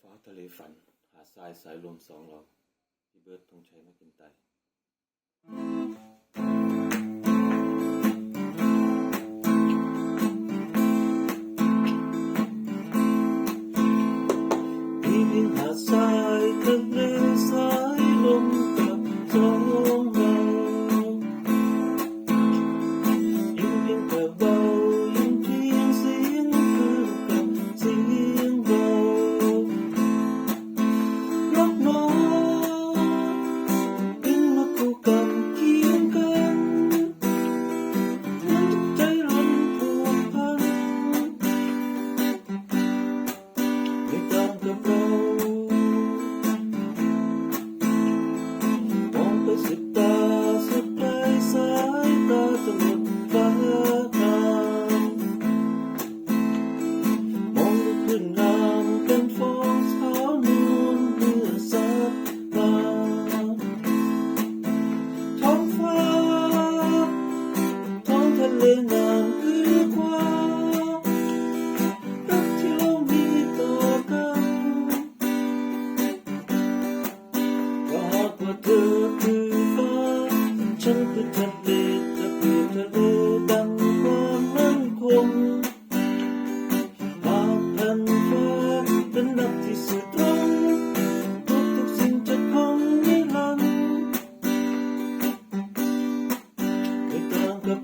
ฟ้าทะเลฝัน หาทรายสายลมสองเราพี่เบิร์ดธงชัยมกินไต ว่าเธอคือฟฉันคือทะเลแต่เพื่อเธอรู้ดังความั่นคงหากแผ่นฟ้าเป็นนับที่สุดรงทุทุกสิ่งจะคงนิรันดร์ไต่างกับ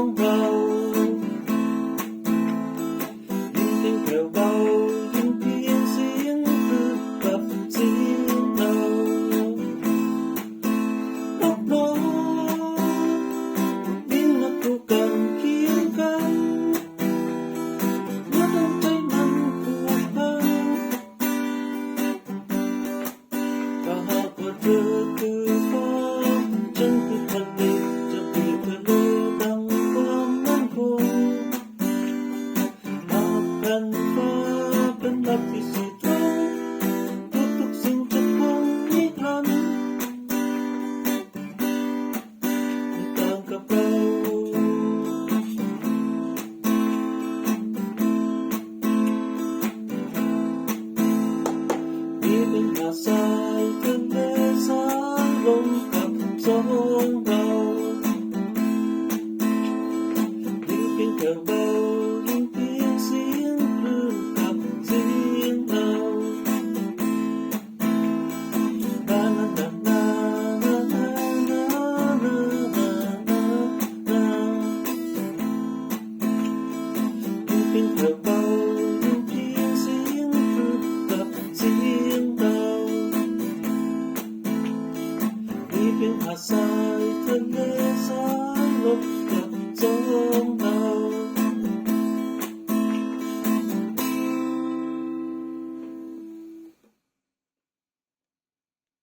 don't run. yourself.